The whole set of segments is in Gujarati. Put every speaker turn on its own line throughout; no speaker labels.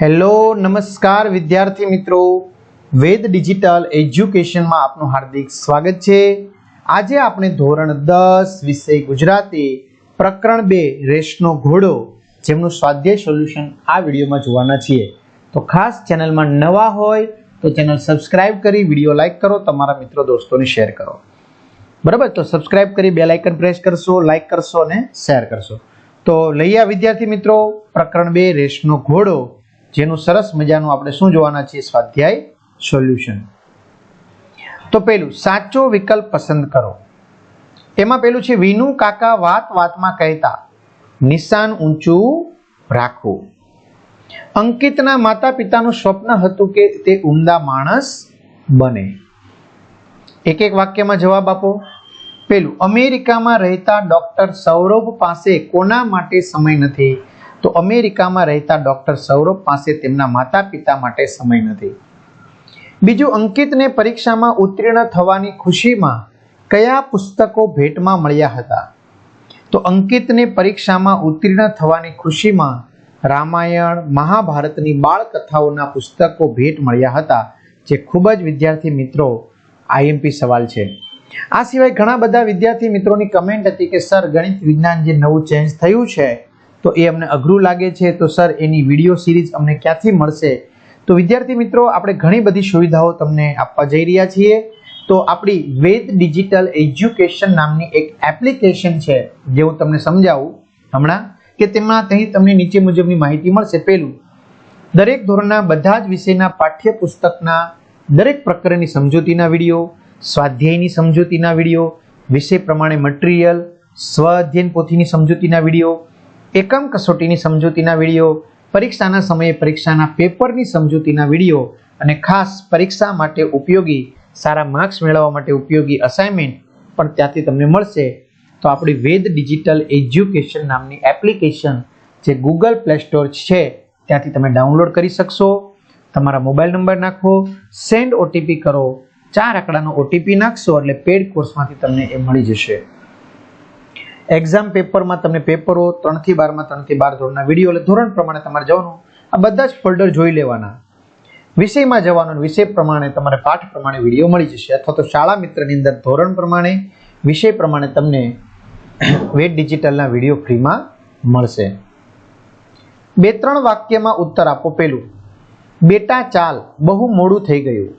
હેલો, નમસ્કાર વિદ્યાર્થી મિત્રો. વેદ ડિજિટલ એજ્યુકેશનમાં આપનું હાર્દિક સ્વાગત છે. આજે આપણે ધોરણ દસ વિષય ગુજરાતી પ્રકરણ બે રેસનો ઘોડો, જેમનું સ્વાધ્યાય સોલ્યુશન આ વિડીયોમાં જોવાના છીએ. તો ખાસ ચેનલમાં નવા હોય તો ચેનલ સબસ્ક્રાઇબ કરી વીડિયો લાઇક કરો, તમારા મિત્રો દોસ્તોને શેર કરો. બરાબર? તો સબસ્ક્રાઇબ કરી બે લાઇકન પ્રેસ કરશો, લાઇક કરશો અને શેર કરશો. તો લઈએ વિદ્યાર્થી મિત્રો, પ્રકરણ બે રેસનો ઘોડો. જેનું સરસ મજાનું આપણે શું જોવાના છીએ? સ્વાધ્યાય સોલ્યુશન. તો પેલું, સાચો વિકલ્પ પસંદ કરો. એમાં પેલું છે, વિનુ કાકા વાત વાતમાં કહેતા, નિશાન ઊંચું રાખવું અંકિતના માતા પિતાનું સ્વપ્ન હતું કે તે ઉમદા માણસ બને. એક એક વાક્યમાં જવાબ આપો. પેલું, અમેરિકામાં રહેતા ડોક્ટર સૌરભ પાસે કોના માટે સમય નથી? તો અમેરિકામાં રહેતા ડોક્ટર સૌરભ પાસે તેમના માતા પિતા માટે સમય નથી. બીજું, અંકિતને પરીક્ષામાં ઉત્તીર્ણ થવાની ખુશીમાં કયા પુસ્તકો ભેટમાં મળ્યા હતા? તો અંકિતને પરીક્ષામાં ઉત્તીર્ણ થવાની ખુશીમાં રામાયણ, મહાભારતની બાળકથાઓના પુસ્તકો ભેટ મળ્યા હતા, જે ખૂબ જ વિદ્યાર્થી મિત્રો, આઈએમપી સવાલ છે. આ સિવાય ઘણા બધા વિદ્યાર્થી મિત્રોની કમેન્ટ હતી કે, સર, ગણિત વિજ્ઞાન જે નવું ચેન્જ થયું છે તો એ અમને અઘરું લાગે છે. તો સર, એની વીડિયો સિરીઝ અમને ક્યાંથી મળશે? તો વિદ્યાર્થી મિત્રો, આપણે ઘણી બધી સુવિધાઓ તમને આપવા જઈ રહ્યા છીએ. તો આપણી વેદ ડિજિટલ એજ્યુકેશન નામની એક એપ્લિકેશન છે, જે હું તમને સમજાવું હમણાં, કે તેમાં અહીં તમને નીચે મુજબની માહિતી મળશે. પહેલું, દરેક ધોરણના બધા જ વિષયના પાઠ્યપુસ્તકના દરેક પ્રકરણની સમજૂતીના વીડિયો, સ્વાધ્યાયની સમજૂતીના વીડિયો, વિષય પ્રમાણે મટીરિયલ સ્વ અધ્યયન પોથીની સમજૂતીના વીડિયો એકમ કસોટીની સમજૂતીના વીડિયો, પરીક્ષાના સમયે પરીક્ષાના પેપરની સમજૂતીના વીડિયો અને ખાસ પરીક્ષા માટે ઉપયોગી, સારા માર્ક્સ મેળવવા માટે ઉપયોગી અસાઇનમેન્ટ પણ ત્યાંથી તમને મળશે. તો આપણી વેદ ડિજિટલ એજ્યુકેશન નામની એપ્લિકેશન જે ગૂગલ પ્લે સ્ટોર છે, ત્યાંથી તમે ડાઉનલોડ કરી શકશો. તમારા મોબાઈલ નંબર નાખો, સેન્ડ ઓટીપી કરો, ચાર આંકડાનો ઓટીપી નાખશો એટલે પેડ કોર્સમાંથી તમને એ મળી જશે. એક્ઝામ પેપરમાં તમને પેપરો ત્રણથી બારમાં, ત્રણથી બાર ધોરણના વીડિયો એટલે ધોરણ પ્રમાણે તમારે જવાનું. આ બધા જ ફોલ્ડર જોઈ લેવાના. વિષયમાં જવાનું વિષય પ્રમાણે તમારે પાઠ પ્રમાણે વીડિયો મળી જશે. અથવા તો શાળા મિત્રની અંદર ધોરણ પ્રમાણે, વિષય પ્રમાણે તમને વેટ ડિજિટલના વીડિયો ફ્રીમાં મળશે. બે, ત્રણ વાક્યમાં ઉત્તર આપો પેલું બેટા ચાલ, બહુ મોડું થઈ ગયું.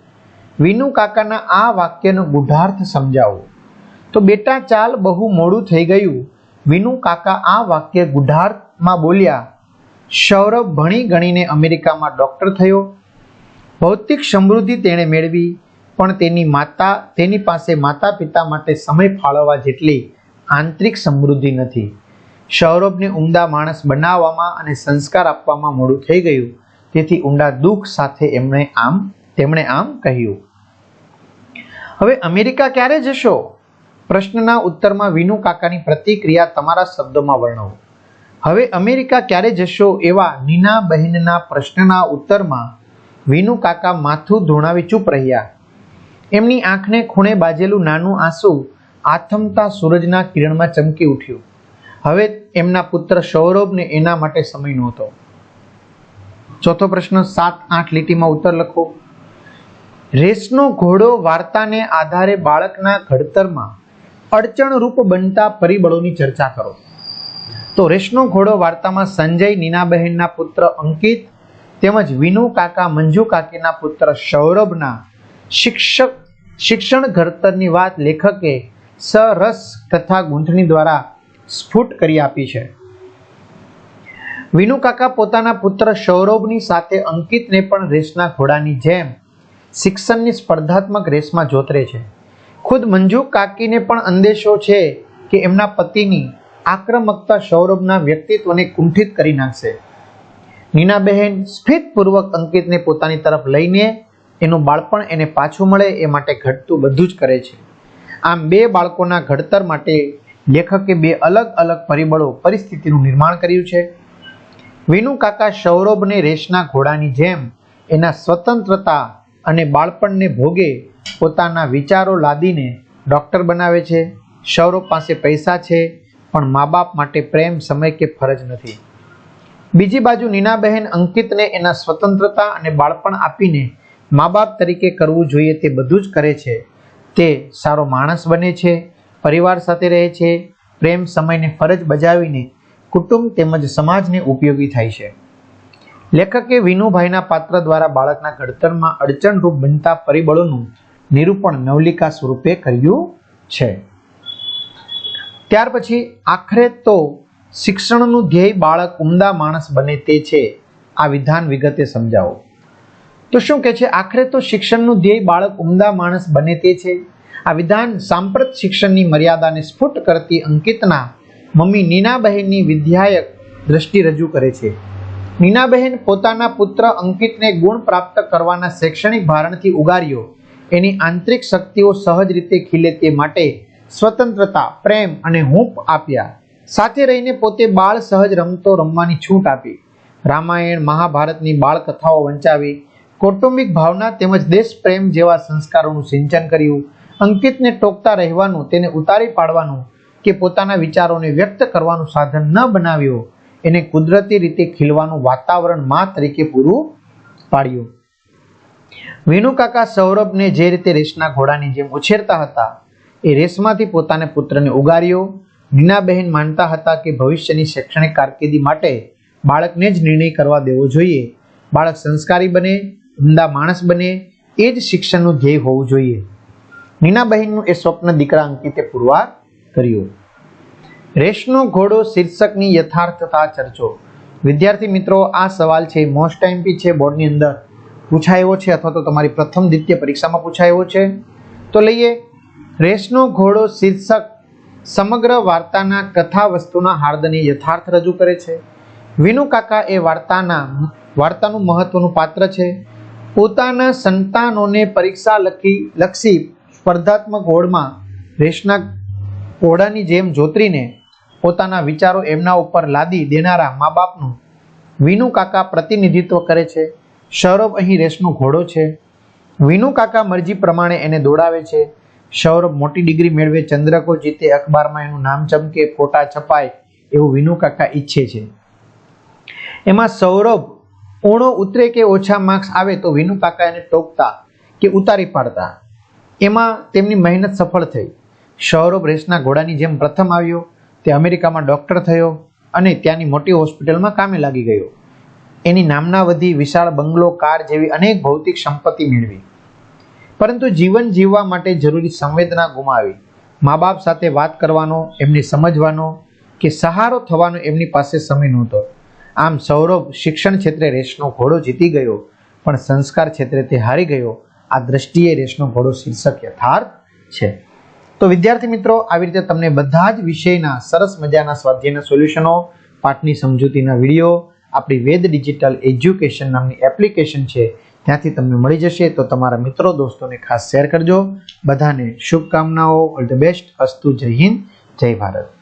વિનુ કાકાના આ વાક્યનો ગુઢાર્થ સમજાવો. તો બેટા ચાલ બહુ મોડું થઈ ગયું. વિનુ કાકા આ વાક્ય ગુઢાર્થમાં બોલ્યા સૌરભ ભણી ગણીને અમેરિકામાં ડોક્ટર થયો. ભૌતિક સમૃદ્ધિ તેણે મેળવી, પણ તેની માતા, તેની પાસે માતા પિતા માટે સમય ફાળવવા જેટલી આંતરિક સમૃદ્ધિ નથી. સૌરભને ઉમદા માણસ બનાવવામાં અને સંસ્કાર આપવામાં મોડું થઈ ગયું. તેથી ઊંડા દુઃખ સાથે એમણે આમ, તેમણે આમ કહ્યું. હવે અમેરિકા ક્યારે જશો? પ્રશ્નના ઉત્તરમાં વિનુ કાકાની પ્રતિક્રિયા તમારા શબ્દોમાં વર્ણવો. હવે અમેરિકા ક્યારે જશો એવા નીના બહેનના પ્રશ્નના ઉત્તરમાં વિનુ કાકા માથું ધોણાવી ચૂપ રહ્યા. એમની આંખને ખૂણે બાજેલું નાનું આંસુ આથમતા સૂરજના કિરણમાં ચમકી ઉઠ્યું. હવે એમના પુત્ર સૌરભને એના માટે સમય નહોતો. ચોથો પ્રશ્ન સાત આઠ લીટીમાં ઉત્તર લખો. રેસનો ઘોડો વાર્તાને આધારે બાળકના ઘડતરમાં અડચણરૂપ બનતા પરિબળોની ચર્ચા કરો. તો રેશનો ઘોડો વાર્તામાં સંજય નીનાબહેનના પુત્ર અંકિત તેમજ વિનુ કાકા, મંજુ કાકીના પુત્ર સૌરભના શિક્ષક, શિક્ષણ ઘડતરની વાત લેખકે સરસ તથા ગૂંથણી દ્વારા સ્ફુટ કરી આપી છે. વિનુ કાકા પોતાના પુત્ર સૌરભની સાથે અંકિતને પણ રેસના ઘોડાની જેમ શિક્ષણની સ્પર્ધાત્મક રેસમાં જોતરે છે. ખુદ મંજુ કાકીને પણ અંદેશો છે કે એમના પતિની આક્રમકતા સૌરભના વ્યક્તિત્વને કુંઠિત કરી નાખશે. નીનાબહેન સ્ફિતપૂર્વક અંકિતને પોતાની તરફ લઈને એનું બાળપણ એને પાછું મળે એ માટે ઘટતું બધું જ કરે છે. આમ બે બાળકોના ઘડતર માટે લેખકે બે અલગ અલગ પરિબળો પરિસ્થિતિનું નિર્માણ કર્યું છે. વિનુ કાકા સૌરભને રેસના ઘોડાની જેમ એના સ્વતંત્રતા અને બાળપણને ભોગે પોતાના વિચારો લાદીને ડૉક્ટર બનાવે છે, સૌરભ પાસે પૈસા છે, પણ મા બાપ માટે પ્રેમ સમય કે ફરજ નથી. બીજી બાજુ નીનાબહેન અંકિતને એના સ્વતંત્રતા અને બાળપણ આપીને મા બાપ તરીકે કરવું જોઈએ તે બધું જ કરે છે. તે સારો માણસ બને છે, પરિવાર સાથે રહે છે, પ્રેમ સમયને ફરજ બજાવીને કુટુંબ તેમજ સમાજને ઉપયોગી થાય છે. લેખકે વિનુભાઈના પાત્ર દ્વારા બાળકના ઘડતરમાં અડચણરૂપ બનતા પરિબળોનું નિરૂપણ નવલિકા સ્વરૂપે કર્યું છે. ત્યાર પછી આખરે તો શિક્ષણનું ધ્યેય બાળક ઉમદા માણસ બને તે છે. આ વિધાન વિગતે સમજાવો. તો શું કે છે? આખરે તો શિક્ષણનું ધ્યેય બાળક ઉમદા માણસ બને તે છે. આ વિધાન સાંપ્રત શિક્ષણની મર્યાદાને સ્ફુટ કરતી અંકિતના મમ્મી નીનાબહેનની વિદ્યાયક દ્રષ્ટિ રજૂ કરે છે. નીનાબહેન પોતાના પુત્ર અંકિતને ગુણ પ્રાપ્ત કરવાના શૈક્ષણિક ભારણથી ઉગાર્યો. એની આંતરિક શક્તિઓ સહજ રીતે ખીલે તે માટે સ્વતંત્રતા, પ્રેમ અને હૂંફ આપ્યા. સાથે રહીને પોતે બાળ સહજ રમતો રમવાની છૂટ આપી. રામાયણ, મહાભારતની બાળ કથાઓ વંચાવી. કૌટુંબિક ભાવના તેમજ દેશ પ્રેમ જેવા સંસ્કારોનું સિંચન કર્યું. અંકિતને ટોકતા રહેવાનું, તેને ઉતારી પાડવાનું કે પોતાના વિચારોને વ્યક્ત કરવાનું સાધન ન બનાવ્યો, એને કુદરતી રીતે ખીલવાનું વાતાવરણ મા તરીકે પૂરું પાડ્યું. વિનુ કાકા સૌરભને જે રીતે રેસના ઘોડાની જેમ ઉછેરતા હતા, એ રેસમાંથી પોતાને પુત્રને ઉગાર્યો. નીનાબહેન માનતા હતા કે ભવિષ્યની શૈક્ષણિક કારકિર્દી માટે બાળકને જ નિર્ણય કરવા દેવો જોઈએ. બાળક સંસ્કારી બને, ઉમદા માણસ બને, એ જ શિક્ષણનું ધ્યેય હોવું જોઈએ. નીનાબહેનનું એ સ્વપ્ન દીકરા અંકિતે પુરવાર કર્યું. રેશનો ઘોડો શીર્ષકની યથાર્થતા ચર્ચો. વિદ્યાર્થી મિત્રો, આ સવાલ છે મોસ્ટ ટાઈમ પી છે બોર્ડની અંદર. પૂછાયો છે અથવા તો તમારી પ્રથમ દ્વિતીય પરીક્ષામાં પૂછાયો છે. તો લઈએ. રેસનો ઘોડો શીર્ષક સમગ્ર વાર્તાના કથા વસ્તુના હાર્દને યથાર્થ રજૂ કરે છે. વિનુ કાકા એ વાર્તાના, વાર્તાનું મહત્વનું પાત્ર છે. પોતાના સંતાનોને પરીક્ષા લખી, લક્ષી સ્પર્ધાત્મક ઘોડમાં રેસના ઘોડાની જેમ જોતરીને પોતાના વિચારો એમના ઉપર લાદી દેનારા મા બાપનું વિનુ કાકા પ્રતિનિધિત્વ કરે છે. સૌરભ અહીં રેસનો ઘોડો છે. વિનુ કાકા મરજી પ્રમાણે એને દોડાવે છે. સૌરભ મોટી ડિગ્રી મેળવે, ચંદ્રકો જીતે, અખબારમાં એનું નામ ચમકે, ફોટા છપાય એવું વિનુ કાકા ઈચ્છે છે. એમાં સૌરભ ઊણો ઉતરે કે ઓછા માર્ક્સ આવે તો વિનુ કાકા એને ટોકતા કે ઉતારી પાડતા. એમાં તેમની મહેનત સફળ થઈ. સૌરભ રેસના ઘોડાની જેમ પ્રથમ આવ્યો, તે અમેરિકામાં ડૉક્ટર થયો અને ત્યાંની મોટી હોસ્પિટલમાં કામે લાગી ગયો. એની નામના વધી વિશાળ બંગલો, કાર જેવી અનેક ભૌતિક સંપત્તિ મેળવી. પરંતુ જીવન જીવવા માટે જરૂરી સંવેદના ગુમાવી. મા બાપ સાથે વાત કરવાનો, એમને સમજવાનો કે સહારો થવાનો એમની પાસે સમય નહોતો. આમ સૌરભ શિક્ષણ ક્ષેત્રે રેસનો ઘોડો જીતી ગયો, પણ સંસ્કાર ક્ષેત્રે તે હારી ગયો. આ દ્રષ્ટિએ રેસનો ઘોડો શીર્ષક યથાર્થ છે. તો વિદ્યાર્થી મિત્રો, આવી રીતે તમને બધા જ વિષયના સરસ મજાના સ્વાધ્યાયના સોલ્યુશનો, પાઠની સમજૂતીના વીડિયો આપણી વેદ ડિજિટલ એજ્યુકેશન નામની એપ્લિકેશન છે, ત્યાંથી તમને મળી જશે. તો તમારા મિત્રો, દોસ્તોને ખાસ શેર કરજો. બધાને શુભકામનાઓ. All the best. અસ્તુ જય હિન્દ. જય ભારત.